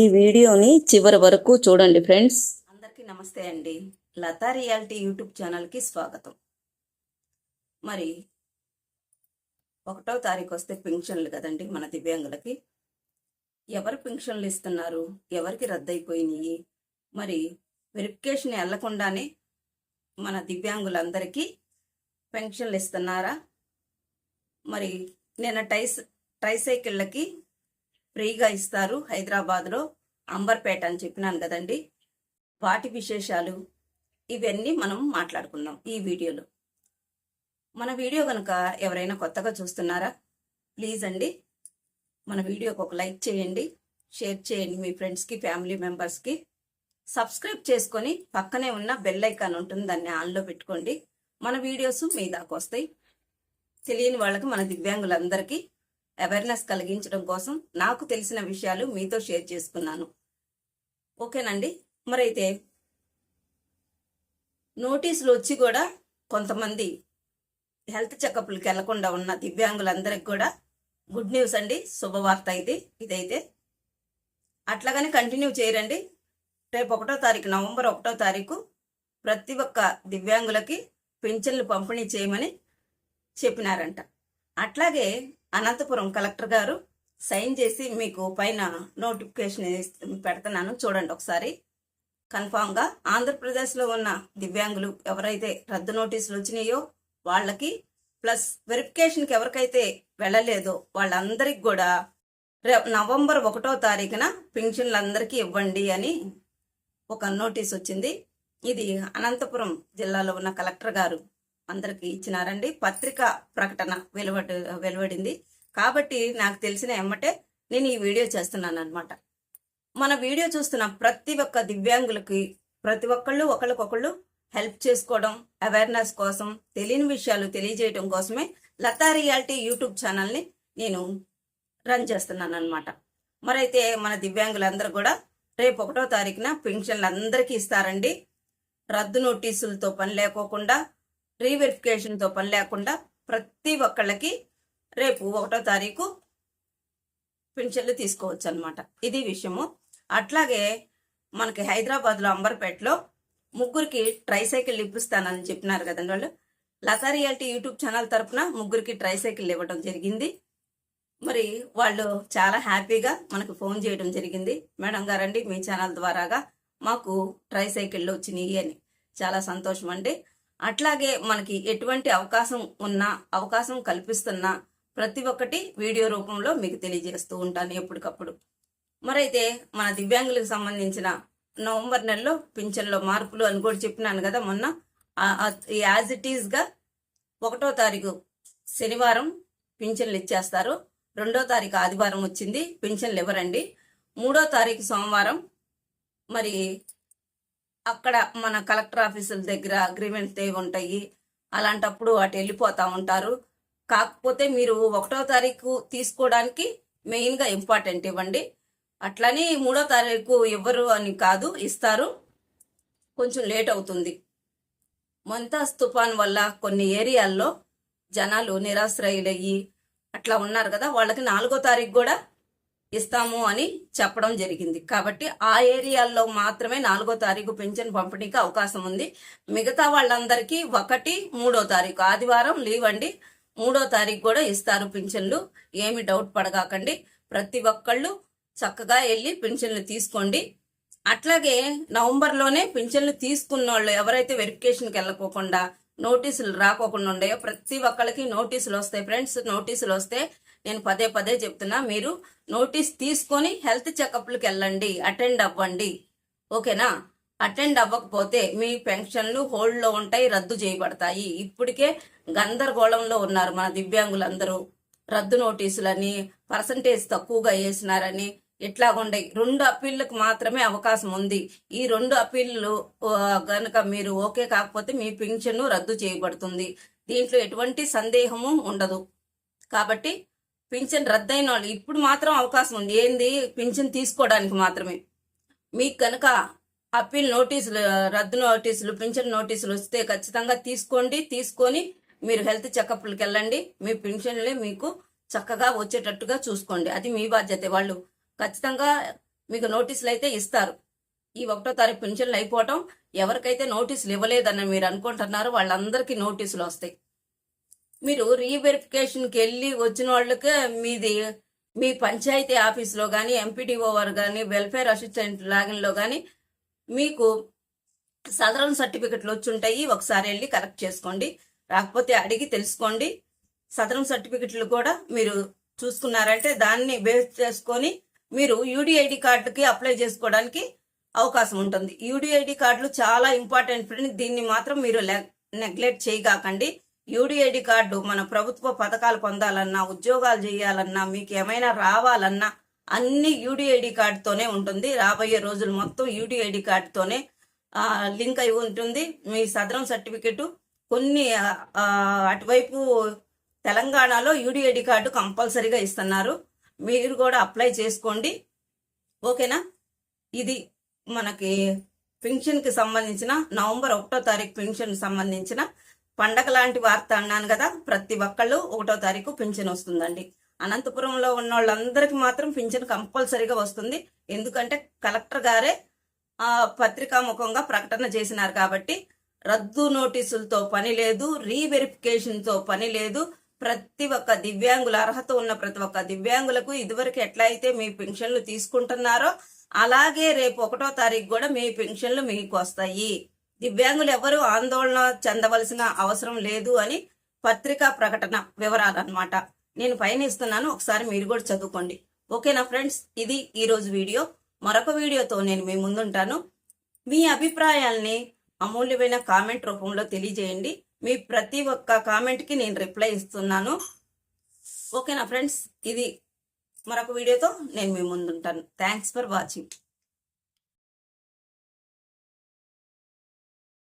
ఈ వీడియోని చివరి వరకు చూడండి ఫ్రెండ్స్. అందరికీ నమస్తే అండి. లతా రియాలిటీ యూట్యూబ్ ఛానల్కి స్వాగతం. మరి ఒకటో తారీఖు వస్తే పెన్షన్లు కదండి మన దివ్యాంగులకి. ఎవరు పెన్షన్లు ఇస్తున్నారు? ఎవరికి రద్దయిపోయినాయి? మరి వెరిఫికేషన్ వెళ్ళకుండానే మన దివ్యాంగులందరికీ పెన్షన్లు ఇస్తున్నారా? మరి నిన్న టైస్ ట్రైసైకిళ్ళకి ఫ్రీగా ఇస్తారు హైదరాబాద్లో. అంబర్పేట అని చెప్పినాను కదండి. వాటి విశేషాలు? ఇవన్నీ మనం మాట్లాడుకుందాం ఈ వీడియోలో. మన వీడియో కనుక ఎవరైనా కొత్తగా చూస్తున్నారా? ప్లీజ్ అండి మన వీడియోకి ఒక లైక్ చేయండి షేర్ చేయండి మీ ఫ్రెండ్స్కి ఫ్యామిలీ మెంబర్స్కి. సబ్స్క్రైబ్ చేసుకొని పక్కనే ఉన్న బెల్ ఐకాన్ ఉంటుంది దాన్ని ఆన్లో పెట్టుకోండి. మన వీడియోస్ మీ దాకా వస్తాయి. తెలియని వాళ్ళకి మన దివ్యాంగులందరికీ అవేర్నెస్ కలిగించడం కోసం నాకు తెలిసిన విషయాలు మీతో షేర్ చేసుకున్నాను. ఓకేనండి? మరైతే నోటీసులు వచ్చి కూడా కొంతమంది హెల్త్ చెకప్లకి వెళ్ళకుండా ఉన్న దివ్యాంగులందరికి కూడా గుడ్ న్యూస్ అండి. శుభవార్త ఇది. ఇదైతే అట్లాగనే కంటిన్యూ చేయరండి. రేపు ఒకటో తారీఖు నవంబర్ ఒకటో తారీఖు ప్రతి ఒక్క దివ్యాంగులకి పింఛన్లు పంపిణీ చేయమని చెప్పినారంట. అట్లాగే అనంతపురం కలెక్టర్ గారు సైన్ చేసి మీకు పైన నోటిఫికేషన్ పెడుతున్నాను. చూడండి ఒకసారి. కన్ఫామ్గా ఆంధ్రప్రదేశ్లో ఉన్న దివ్యాంగులు ఎవరైతే రద్దు నోటీసులు వచ్చినాయో వాళ్ళకి ప్లస్ వెరిఫికేషన్కి ఎవరికైతే వెళ్ళలేదో వాళ్ళందరికి కూడా నవంబర్ ఒకటో తారీఖున పెన్షన్లు అందరికీ ఇవ్వండి అని ఒక నోటీస్ వచ్చింది. ఇది అనంతపురం జిల్లాలో ఉన్న కలెక్టర్ గారు అందరికి ఇచ్చినారండి. పత్రిక ప్రకటన వెలువడి వెలువడింది. కాబట్టి నాకు తెలిసిన ఎమ్మటే నేను ఈ వీడియో చేస్తున్నాను అనమాట మన వీడియో చూస్తున్న ప్రతి ఒక్క దివ్యాంగులకి ప్రతి ఒక్కళ్ళు ఒకళ్ళకొకళ్ళు హెల్ప్ చేసుకోవడం అవేర్నెస్ కోసం తెలియని విషయాలు తెలియజేయడం కోసమే లతా రియాలిటీ యూట్యూబ్ ఛానల్ని నేను రన్ చేస్తున్నాను అనమాట మరైతే మన దివ్యాంగులందరూ కూడా రేపు ఒకటో తారీఖున పెన్షన్లు అందరికీ ఇస్తారండి. రద్దు నోటీసులతో పని లేకోకుండా రీవెరిఫికేషన్తో పని లేకుండా ప్రతి ఒక్కళ్ళకి రేపు ఒకటో తారీఖు పెన్షన్లు తీసుకోవచ్చు అనమాట ఇది విషయము. అట్లాగే మనకి హైదరాబాద్లో అంబర్పేటలో ముగ్గురికి ట్రైసైకిల్ ఇప్పిస్తానని చెప్పినారు కదండి వాళ్ళు. లతా రియాలిటీ యూట్యూబ్ ఛానల్ తరపున ముగ్గురికి ట్రైసైకిల్ ఇవ్వడం జరిగింది. మరి వాళ్ళు చాలా హ్యాపీగా మనకు ఫోన్ చేయడం జరిగింది. మేడం గారండి మీ ఛానల్ ద్వారాగా మాకు ట్రైసైకిళ్ళు వచ్చినాయి అని. చాలా సంతోషం అండి అట్లాగే మనకి ఎటువంటి అవకాశం ఉన్నా అవకాశం కల్పిస్తున్నా ప్రతి ఒక్కటి వీడియో రూపంలో మీకు తెలియజేస్తూ ఉంటాను ఎప్పటికప్పుడు. మరైతే మన దివ్యాంగులకు సంబంధించిన నవంబర్ నెలలో పింఛన్లో మార్పులు అని కూడా చెప్పినాను కదా మొన్న. యాజ్ ఇట్ ఈస్గా ఒకటో తారీఖు శనివారం పింఛన్లు ఇచ్చేస్తారు. రెండో తారీఖు ఆదివారం వచ్చింది పింఛన్లు ఇవ్వరండి. మూడో తారీఖు సోమవారం మరి అక్కడ మన కలెక్టర్ ఆఫీసుల దగ్గర అగ్రిమెంట్స్ ఏవి ఉంటాయి. అలాంటప్పుడు అటు వెళ్ళిపోతూ ఉంటారు. కాకపోతే మీరు ఒకటో తారీఖు తీసుకోవడానికి మెయిన్గా ఇంపార్టెంట్ ఇవ్వండి. అట్లని మూడో తారీఖు ఇవ్వరు అని కాదు ఇస్తారు. కొంచెం లేట్ అవుతుంది. మొంతాజ్ తుఫాన్ వల్ల కొన్ని ఏరియాల్లో జనాలు నిరాశ్రయులయ్యి అట్లా ఉన్నారు కదా. వాళ్ళకి నాలుగో తారీఖు కూడా ఇస్తాము అని చెప్పడం జరిగింది. కాబట్టి ఆ ఏరియాల్లో మాత్రమే నాలుగో తారీఖు పెన్షన్ పంపిణీకి అవకాశం ఉంది. మిగతా వాళ్ళందరికీ ఒకటి మూడో తారీఖు. ఆదివారం లీవ్ అండి. మూడో తారీఖు కూడా ఇస్తారు పింఛన్లు. ఏమి డౌట్ పడగాకండి. ప్రతి ఒక్కళ్ళు చక్కగా వెళ్ళి పింఛన్లు తీసుకోండి. అట్లాగే నవంబర్లోనే పింఛన్లు తీసుకున్న వాళ్ళు ఎవరైతే వెరిఫికేషన్కి వెళ్ళకోకుండా నోటీసులు రాకోకుండా ఉండయో ప్రతి ఒక్కళ్ళకి నోటీసులు వస్తాయి. ఫ్రెండ్స్ నోటీసులు వస్తే నేను పదే పదే చెప్తున్నా మీరు నోటీస్ తీసుకొని హెల్త్ చెకప్లకు వెళ్ళండి అటెండ్ అవ్వండి. ఓకేనా? అటెండ్ అవ్వకపోతే మీ పెన్షన్లు హోల్డ్లో ఉంటాయి రద్దు చేయబడతాయి. ఇప్పటికే గందరగోళంలో ఉన్నారు మన దివ్యాంగులందరూ. రద్దు నోటీసులని పర్సంటేజ్ తక్కువగా వేసినారని ఇట్లాగుండే రెండు అప్పీళ్ళకు మాత్రమే అవకాశం ఉంది. ఈ రెండు అప్పీళ్ళు కనుక మీరు ఓకే కాకపోతే మీ పింఛను రద్దు చేయబడుతుంది. దీంట్లో ఎటువంటి సందేహము ఉండదు. కాబట్టి పింఛన్ రద్దయిన వాళ్ళు. ఇప్పుడు మాత్రం అవకాశం ఉంది. ఏంది? పింఛన్ తీసుకోవడానికి మాత్రమే. మీకు కనుక అప్పీల్ నోటీసులు రద్దు నోటీసులు పింఛన్ నోటీసులు వస్తే ఖచ్చితంగా తీసుకోండి. తీసుకొని మీరు హెల్త్ చెకప్లకి వెళ్ళండి. మీ పింఛన్లే మీకు చక్కగా వచ్చేటట్టుగా చూసుకోండి. అది మీ బాధ్యత. వాళ్ళు ఖచ్చితంగా మీకు నోటీసులు అయితే ఇస్తారు. ఈ ఒకటో తారీఖు పింఛన్లు అయిపోవటం ఎవరికైతే నోటీసులు ఇవ్వలేదని మీరు అనుకుంటున్నారో వాళ్ళందరికీ నోటీసులు వస్తాయి. మీరు రీవెరిఫికేషన్కి వెళ్ళి వచ్చిన వాళ్ళకే మీది మీ పంచాయతీ ఆఫీస్లో కానీ ఎంపీడీఓ వారు కానీ వెల్ఫేర్ అసిస్టెంట్ లాగిన్లో కానీ మీకు సదరన్ సర్టిఫికెట్లు వచ్చి ఉంటాయి. ఒకసారి వెళ్ళి కలెక్ట్ చేసుకోండి. రాకపోతే అడిగి తెలుసుకోండి. సదరన్ సర్టిఫికెట్లు కూడా మీరు చూసుకున్నారంటే దాన్ని బేస్ చేసుకొని మీరు యూడిఐడి కార్డుకి అప్లై చేసుకోవడానికి అవకాశం ఉంటుంది. యూడిఐడి కార్డులు చాలా ఇంపార్టెంట్ ఫ్రెండ్ దీన్ని మాత్రం మీరు నెగ్లెక్ట్ చేయగాకండి. యూడిఐడి కార్డు మన ప్రభుత్వ పథకాలు పొందాలన్నా ఉద్యోగాలు చేయాలన్నా మీకు ఏమైనా రావాలన్నా అన్ని యూడిఐడి కార్డుతోనే ఉంటుంది. రాబోయే రోజులు మొత్తం యూడిఐడి కార్డుతోనే లింక్ అయి ఉంటుంది. మీ సదరం సర్టిఫికెట్ కొన్ని అటువైపు తెలంగాణలో యూడిఐడి కార్డు కంపల్సరీగా ఇస్తున్నారు. మీరు కూడా అప్లై చేసుకోండి. ఓకేనా? ఇది మనకి పెన్షన్కి సంబంధించిన నవంబర్ ఒకటో తారీఖు పెన్షన్ సంబంధించిన పండగ లాంటి వార్త అన్నాను కదా ప్రతి ఒక్కళ్ళు ఒకటో తారీఖు పింఛన్ వస్తుందండి. అనంతపురంలో ఉన్న వాళ్ళందరికీ మాత్రం పింఛన్ కంపల్సరీగా వస్తుంది. ఎందుకంటే కలెక్టర్ గారే ఆ ప్రకటన చేసినారు కాబట్టి రద్దు నోటీసులతో పని లేదు రీవెరిఫికేషన్తో పని లేదు. ప్రతి ఒక్క దివ్యాంగుల అర్హత ఉన్న ప్రతి ఒక్క దివ్యాంగులకు ఇదివరకు ఎట్లయితే మీ పెన్షన్లు తీసుకుంటున్నారో అలాగే రేపు ఒకటో తారీఖు కూడా మీ పెన్షన్లు మీకు వస్తాయి. దివ్యాంగులు ఎవరు ఆందోళన చెందవలసిన అవసరం లేదు అని పత్రికా ప్రకటన వివరాలు అన్నమాట నేను పైన ఇస్తున్నాను ఒకసారి మీరు కూడా చదువుకోండి. ఓకేనా ఫ్రెండ్స్? ఇది ఈరోజు వీడియో. మరొక వీడియోతో నేను మీ ముందుంటాను. మీ అభిప్రాయాల్ని అమూల్యమైన కామెంట్ రూపంలో తెలియజేయండి. మీ ప్రతి ఒక్క కామెంట్కి నేను రిప్లై ఇస్తున్నాను. ఓకేనా ఫ్రెండ్స్? ఇది మరొక వీడియోతో నేను మీ ముందుంటాను. Thanks for watching.